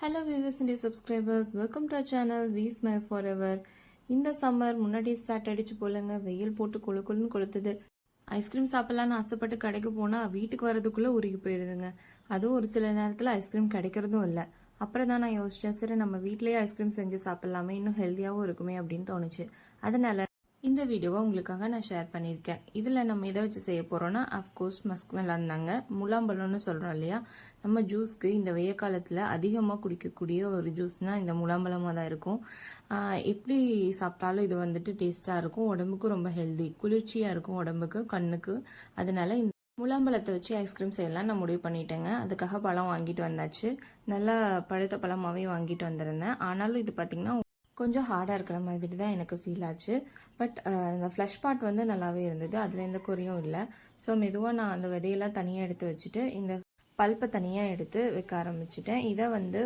Hello viewers and subscribers welcome to channel vees my forever இந்த summer முன்னாடி start அடிச்சு போலங்க வெயில் போட்டு கொழு கொழுன்னு கொளுத்துது. ஐஸ்கிரீம் சாப்பிட்லான்னு ஆசைப்பட்டு கடைக்கு போனால் வீட்டுக்கு வரதுக்குள்ளே உருகி போயிடுதுங்க. அதுவும் ஒரு சில நேரத்தில் ஐஸ்கிரீம் கிடைக்கிறதும் இல்லை. அப்புறம் தான் நான் யோசித்தேன் சரி நம்ம வீட்லேயே ஐஸ்கிரீம் செஞ்சு சாப்பிட்லாமே இன்னும் ஹெல்த்தியாகவும் இருக்குமே அப்படின்னு தோணுச்சு. அதனால இந்த வீடியோவை உங்களுக்காக நான் ஷேர் பண்ணியிருக்கேன். இதில் நம்ம எதை வச்சு செய்ய போகிறோன்னா அஃப்கோர்ஸ் மஸ்க் மெலான் தாங்க. முலாம்பழம்னு சொல்கிறோம் இல்லையா? நம்ம ஜூஸ்க்கு இந்த வெய்ய காலத்தில் அதிகமாக குடிக்கக்கூடிய ஒரு ஜூஸ்னால் இந்த முலாம்பழமாக தான் இருக்கும். எப்படி சாப்பிட்டாலும் இது வந்துட்டு டேஸ்ட்டாக இருக்கும் உடம்புக்கும் ரொம்ப ஹெல்தி குளிர்ச்சியாக இருக்கும் உடம்புக்கு கண்ணுக்கு. அதனால இந்த முலாம்பழத்தை வச்சு ஐஸ்கிரீம் செய்யலாம். நான் முடிவு பண்ணிட்டேங்க. அதுக்காக பழம் வாங்கிட்டு வந்தாச்சு. நல்லா பழுத்த பழமாகவே வாங்கிட்டு வந்திருந்தேன். ஆனாலும் இது பார்த்திங்கன்னா கொஞ்சம் ஹார்டாக இருக்கிற மாதிரி தான் எனக்கு ஃபீல் ஆச்சு. பட் இந்த ஃப்ளஷ் பார்ட் வந்து நல்லாவே இருந்தது. அதில் எந்த குறையும் இல்லை. ஸோ மெதுவாக நான் அந்த விதையெல்லாம் தனியாக எடுத்து வச்சுட்டு இந்த பல்ப்பை தனியாக எடுத்து வைக்க ஆரம்பிச்சிட்டேன். இதை வந்து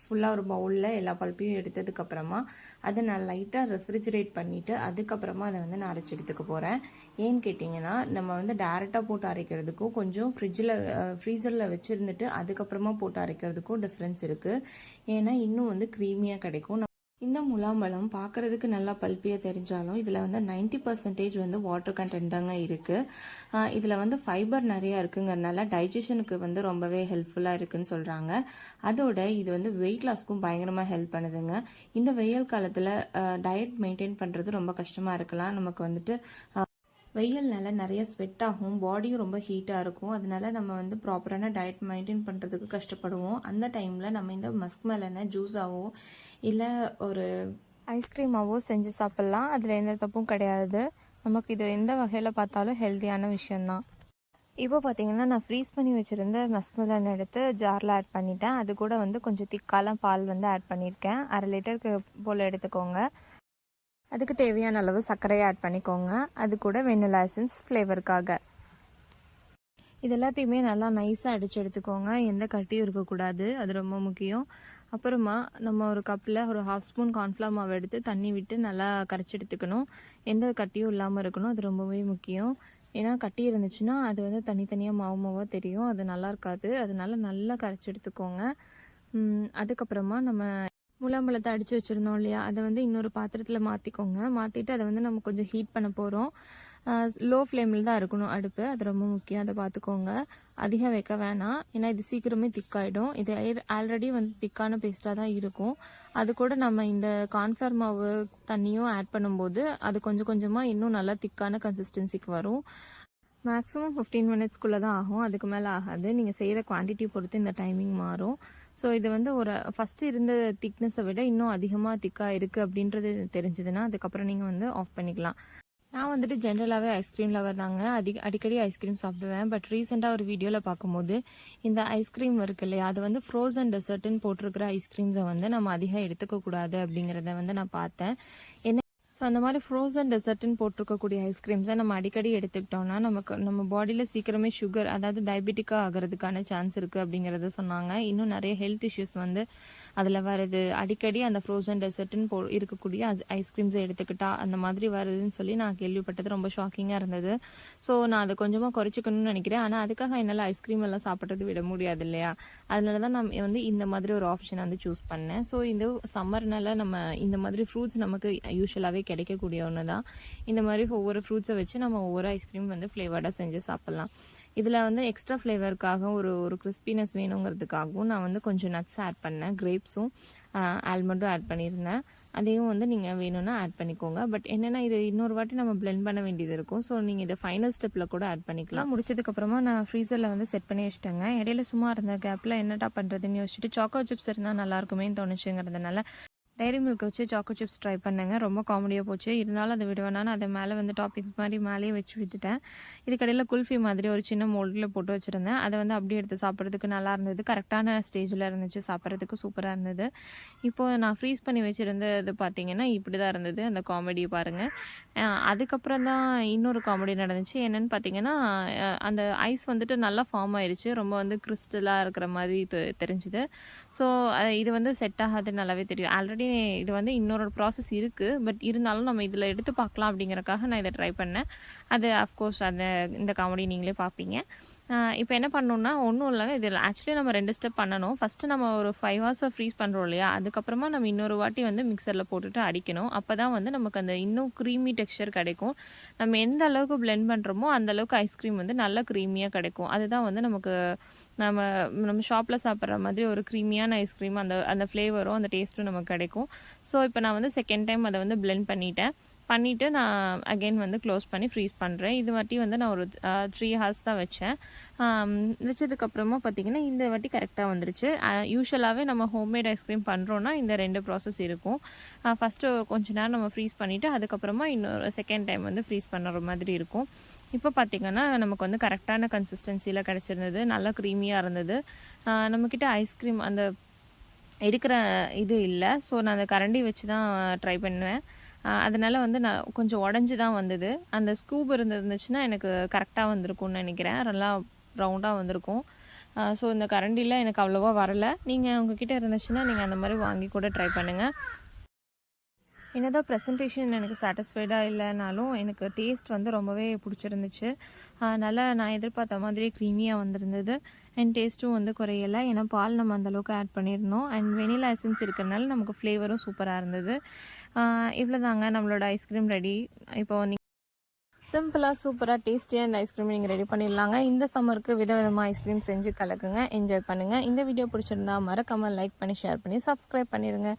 ஃபுல்லாக ஒரு பவுலில் எல்லா பல்ப்பையும் எடுத்ததுக்கப்புறமா அதை நான் லைட்டாக ரெஃப்ரிஜரேட் பண்ணிவிட்டு அதுக்கப்புறமா அதை வந்து நான் அரைச்சி எடுத்துக்க போகிறேன் ஏன்னு கேட்டிங்கன்னா நம்ம வந்து டேரெக்டாக போட்டு அரைக்கிறதுக்கும் கொஞ்சம் ஃப்ரிட்ஜில் ஃப்ரீசரில் வச்சுருந்துட்டு அதுக்கப்புறமா போட்டு அரைக்கிறதுக்கும் டிஃப்ரென்ஸ் இருக்குது ஏன்னா இன்னும் வந்து க்ரீமியாக கிடைக்கும். இந்த முலாம்பழம் பார்க்குறதுக்கு நல்லா பல்பியாக தெரிஞ்சாலும் இதில் வந்து 90% பர்சன்டேஜ் வந்து வாட்டர் கண்டென்ட் தாங்க இருக்குது இதில் வந்து ஃபைபர் நிறையா இருக்குங்கிறனால டைஜஷனுக்கு வந்து ரொம்பவே ஹெல்ப்ஃபுல்லாக இருக்குன்னு சொல்கிறாங்க அதோட இது வந்து வெயிட் லாஸ்க்கும் பயங்கரமாக ஹெல்ப் பண்ணுதுங்க. இந்த வெயில் காலத்தில் டயட் மெயின்டைன் பண்ணுறது ரொம்ப கஷ்டமாக இருக்கலாம். நமக்கு வந்துட்டு வெயில்னால நிறைய ஸ்வெட் ஆகும் பாடியும் ரொம்ப ஹீட்டாக இருக்கும். அதனால நம்ம வந்து ப்ராப்பரான டயட் மெயின்டைன் பண்ணுறதுக்கு கஷ்டப்படுவோம். அந்த டைமில் நம்ம இந்த மஸ்க் மெலனை ஜூஸாவோ இல்லை ஒரு ஐஸ்கிரீமாவோ செஞ்சு சாப்பிட்லாம். அதில் எந்த தப்பும் கிடையாது. நமக்கு இது எந்த வகையில் பார்த்தாலும் ஹெல்த்தியான விஷயந்தான் இப்போ பார்த்தீங்கன்னா நான் ஃப்ரீஸ் பண்ணி வச்சுருந்த மஸ்மெலன் எடுத்து ஜாரில் ஆட் பண்ணிட்டேன். அது கூட வந்து கொஞ்சம் திக்கால பால் வந்து ஆட் பண்ணியிருக்கேன். அரை லிட்டருக்கு போல் எடுத்துக்கோங்க. அதுக்கு தேவையான அளவு சர்க்கரையை ஆட் பண்ணிக்கோங்க. அது கூட வெண்ணிலா எசன்ஸ் ஃப்ளேவருக்காக இது எல்லாத்தையுமே நல்லா நைஸாக அடித்து எடுத்துக்கோங்க. எந்த கட்டியும் இருக்கக்கூடாது. அது ரொம்ப முக்கியம். அப்புறமா நம்ம ஒரு கப்பில் ஒரு ஹாஃப் ஸ்பூன் கார்ன்ஃப்ளவர் மாவு எடுத்து தண்ணி விட்டு நல்லா கரைச்சி எடுத்துக்கணும். எந்த கட்டியும் இல்லாமல் இருக்கணும். அது ரொம்பவே முக்கியம். ஏன்னா கட்டி இருந்துச்சுன்னா அது வந்து தனித்தனியாக மாவு மாவாக தெரியும். அது நல்லா இருக்காது. அதனால நல்லா கரைச்சி எடுத்துக்கோங்க. அதுக்கப்புறமா நம்ம முலாம்பழத்தை அடித்து வச்சுருந்தோம் இல்லையா? அதை வந்து இன்னொரு பாத்திரத்தில் மாற்றிக்கோங்க மாற்றிட்டு அதை வந்து நம்ம கொஞ்சம் ஹீட் பண்ண போகிறோம் லோ ஃப்ளேமில் தான் இருக்கணும் அடுப்பு. அது ரொம்ப முக்கியம். அதை பார்த்துக்கோங்க அதிகம் வைக்க வேணாம். ஏன்னா இது சீக்கிரமே திக்காயிடும் இது ஆல்ரெடி வந்து திக்கான பேஸ்ட்டாக தான் இருக்கும். அது கூட நம்ம இந்த கார்ன்ஃப்ளவர் மாவு தண்ணியும் ஆட் பண்ணும்போது அது கொஞ்சம் கொஞ்சமாக இன்னும் நல்லா திக்கான கன்சிஸ்டன்சிக்கு வரும். மேக்ஸிமம் ஃபிஃப்டீன் மினிட்ஸ்க்குள்ளே தான் ஆகும். அதுக்கு மேலே ஆகாது. நீங்கள் செய்கிற குவான்டிட்டி பொறுத்து இந்த டைமிங் மாறும். ஸோ இது வந்து ஒரு ஃபஸ்ட்டு இருந்த திக்னஸை விட இன்னும் அதிகமாக திக்காக இருக்குது அப்படின்றது தெரிஞ்சதுன்னா அதுக்கப்புறம் நீங்கள் வந்து ஆஃப் பண்ணிக்கலாம். நான் வந்துட்டு ஜென்ரலாகவே ஐஸ்கிரீம் லவர் தாங்க. அதிக அடிக்கடி ஐஸ்கிரீம் சாப்பிடுவேன். பட் ரீசெண்டாக ஒரு வீடியோவில் பார்க்கும்போது இந்த ஐஸ்கிரீம் இருக்கு இல்லையா? அது வந்து ஃப்ரோசன் டெசர்ட்டுன்னு போட்டிருக்கிற ஐஸ்கிரீம்ஸை வந்து நம்ம அதிகம் எடுத்துக்கக்கூடாது அப்படிங்கிறத வந்து நான் பார்த்தேன். என்ன அந்த மாதிரி ஃப்ரோசன் டெசர்ட்னு போட்டிருக்கக்கூடிய ஐஸ்கிரீம்ஸை நம்ம அடிக்கடி எடுத்துக்கிட்டோம்னா நமக்கு நம்ம பாடியில் சீக்கிரமே சுகர் அதாவது டயபெட்டிக்காக ஆகிறதுக்கான சான்ஸ் இருக்குது அப்படிங்கிறத சொன்னாங்க. இன்னும் நிறைய ஹெல்த் இஷ்யூஸ் வந்து அதில் வருது அடிக்கடி அந்த ஃப்ரோசன் டெசர்ட்னு போ இருக்கக்கூடிய ஐஸ்கிரீம்ஸை எடுத்துக்கிட்டா அந்த மாதிரி வருதுன்னு சொல்லி நான் கேள்விப்பட்டது ரொம்ப ஷாக்கிங்காக இருந்தது. ஸோ நான் அதை கொஞ்சமாக குறைச்சிக்கணும்னு நினைக்கிறேன். ஆனால் அதுக்காக என்னால் ஐஸ்கிரீம் எல்லாம் சாப்பிட்றது விட முடியாது இல்லையா? அதனால தான் நான் வந்து இந்த மாதிரி ஒரு ஆப்ஷன் வந்து சூஸ் பண்ணேன். ஸோ இந்த சம்மர்னால நம்ம இந்த மாதிரி ஃப்ரூட்ஸ் நமக்கு யூஸ்வலாகவே கிடைக்கக்கூடிய ஒன்று தான் இந்த மாதிரி ஒவ்வொரு ஃப்ரூட்ஸை வச்சு நம்ம ஒவ்வொரு ஐஸ்கிரீம் வந்து ஃப்ளேவர்டாக செஞ்சு சாப்பிட்லாம். இதில் வந்து எக்ஸ்ட்ரா ஃப்ளேவருக்காக ஒரு ஒரு கிறிஸ்பினஸ் வேணுங்கிறதுக்காகவும் நான் வந்து கொஞ்சம் நட்ஸ் ஆட் பண்ணேன் கிரேப்ஸும் ஆல்மண்டும் ஆட் பண்ணியிருந்தேன். அதையும் வந்து நீங்கள் வேணும்னா ஆட் பண்ணிக்கோங்க. பட் என்னென்னா இது இன்னொரு வாட்டி நம்ம பிளெண்ட் பண்ண வேண்டியது இருக்கும். ஸோ நீங்கள் இதை ஃபைனல் ஸ்டெப்பில் கூட ஆட் பண்ணிக்கலாம். முடிச்சதுக்கப்புறமா நான் ஃப்ரீசரில் வந்து செட் பண்ணி வச்சிட்டேங்க. இடையில சும்மா இருந்த கேப்பில் என்னடா பண்ணுறதுன்னு யோசிச்சுட்டு சாக்கோ சிப்ஸ் இருந்தால் நல்லா இருக்குமேன்னு தோணுச்சுங்கிறதுனால டைரி மில்க் வச்சு சாக்கோ சிப்ஸ் ட்ரை பண்ணேங்க. ரொம்ப காமெடியாக போச்சு. இருந்தாலும் அதை விடுவேனான்னு அதை மேலே வந்து டாப்பிங்ஸ் மாதிரி மேலேயே வச்சு விட்டுட்டேன். இதுக்கடையில் குல்ஃபி மாதிரி ஒரு சின்ன மோல்டில் போட்டு வச்சுருந்தேன். அதை வந்து அப்படியே எடுத்து சாப்பிட்றதுக்கு நல்லா இருந்தது. கரெக்டான ஸ்டேஜில் இருந்துச்சு. சாப்பிட்றதுக்கு சூப்பராக இருந்தது. இப்போது நான் ஃப்ரீஸ் பண்ணி வச்சுருந்தது பார்த்தீங்கன்னா இப்படி தான் இருந்தது. அந்த காமெடியை பாருங்கள் அதுக்கப்புறம் தான் இன்னொரு காமெடி நடந்துச்சு. என்னென்னு பார்த்தீங்கன்னா அந்த ஐஸ் வந்துட்டு நல்லா ஃபார்ம் ஆயிடுச்சு ரொம்ப வந்து கிறிஸ்டலாக இருக்கிற மாதிரி தெ- தெரிஞ்சுது. ஸோ இது வந்து செட் ஆகாது நல்லாவே தெரியும். ஆல்ரெடி இது வந்து இன்னொரு ப்ராசஸ் இருக்குது பட் இருந்தாலும் நம்ம இதில் எடுத்து பார்க்கலாம் அப்படிங்கிறக்காக நான் இதை ட்ரை பண்ணேன். அது அஃப்கோர்ஸ் அந்த இந்த காமெடி நீங்களே பார்ப்பீங்க. இப்போ என்ன பண்ணணும்னா ஒன்றும் இல்லைங்க. இதில் ஆக்சுவலி நம்ம ரெண்டு ஸ்டெப் பண்ணணும். ஃபஸ்ட்டு நம்ம ஒரு ஃபைவ் ஹவர்ஸை ஃப்ரீஸ் பண்ணுறோம் இல்லையா? அதுக்கப்புறமா நம்ம இன்னொரு வாட்டி வந்து மிக்சரில் போட்டுட்டு அடிக்கணும். அப்போ தான் வந்து நமக்கு அந்த இன்னும் க்ரீமி டெக்ஸ்சர் கிடைக்கும். நம்ம எந்த அளவுக்கு பிளெண்ட் பண்ணுறோமோ அந்த அளவுக்கு ஐஸ்கிரீம் வந்து நல்லா க்ரீமியாக கிடைக்கும். அதுதான் வந்து நமக்கு நம்ம நம்ம ஷாப்பில் சாப்பிட்ற மாதிரி ஒரு க்ரீமியான ஐஸ்கிரீம் அந்த அந்த ஃப்ளேவரும் அந்த டேஸ்ட்டும் நமக்கு கிடைக்கும். ஸோ இப்போ நான் வந்து செகண்ட் டைம் அதை வந்து பிளெண்ட் பண்ணிட்டேன். பண்ணிவிட்டு நான் அகைன் வந்து க்ளோஸ் பண்ணி ஃப்ரீஸ் பண்ணுறேன் இது வாட்டி வந்து நான் ஒரு த்ரீ ஹார்ஸ் தான் வச்சேன். வச்சதுக்கப்புறமா பார்த்தீங்கன்னா இந்த வாட்டி கரெக்டாக வந்துருச்சு. யூஸ்வலாகவே நம்ம ஹோம்மேட் ஐஸ்கிரீம் பண்ணுறோன்னா இந்த ரெண்டு ப்ராசஸ் இருக்கும். ஃபஸ்ட்டு கொஞ்ச நேரம் நம்ம ஃப்ரீஸ் பண்ணிவிட்டு அதுக்கப்புறமா இன்னொரு செகண்ட் டைம் வந்து ஃப்ரீஸ் பண்ணுற மாதிரி இருக்கும். இப்போ பார்த்தீங்கன்னா நமக்கு வந்து கரெக்டான கன்சிஸ்டன்சியில் கிடச்சிருந்தது. நல்லா க்ரீமியாக இருந்தது. நம்மக்கிட்ட ஐஸ்கிரீம் அந்த எடுக்கிற இது இல்லை. ஸோ நான் அந்த கரண்டி வச்சு தான் ட்ரை பண்ணுவேன். அதனால் வந்து நான் கொஞ்சம் உடஞ்சி தான் வந்தது. அந்த ஸ்கூப் இருந்துருந்துச்சுன்னா எனக்கு கரெக்டாக வந்திருக்கும்னு நினைக்கிறேன். நல்லா ரவுண்டாக வந்திருக்கும். ஸோ இந்த கரண்டியில் எனக்கு அவ்வளோவா வரலை. நீங்கள் உங்ககிட்ட இருந்துச்சுன்னா நீங்கள் அந்த மாதிரி வாங்கி கூட ட்ரை பண்ணுங்கள் என்னதான் ப்ரெசன்டேஷன் எனக்கு சாட்டிஸ்ஃபைடாக இல்லைனாலும் எனக்கு டேஸ்ட் வந்து ரொம்பவே பிடிச்சிருந்துச்சு. அதனால் நல்லா நான் எதிர்பார்த்த மாதிரி க்ரீமியாக வந்திருந்தது. அண்ட் டேஸ்ட்டும் வந்து குறையலை. ஏன்னா பால் நம்ம அந்தளவுக்கு ஆட் பண்ணியிருந்தோம் அண்ட் வெனிலா எசன்ஸ் இருக்கிறனால நமக்கு ஃப்ளேவரும் சூப்பராக இருந்தது. இவ்வளோ தாங்க நம்மளோட ஐஸ்கிரீம் ரெடி இப்போ நீங்கள் சிம்பிளாக சூப்பராக டேஸ்டியாக ஐஸ்கிரீம் நீங்கள் ரெடி பண்ணிடலாங்க. இந்த சம்மருக்கு விதவிதமாக ஐஸ்கிரீம் செஞ்சு கலக்குங்க. என்ஜாய் பண்ணுங்கள் இந்த வீடியோ பிடிச்சிருந்தா மறக்காமல் லைக் பண்ணி ஷேர் பண்ணி சப்ஸ்கிரைப் பண்ணிடுங்க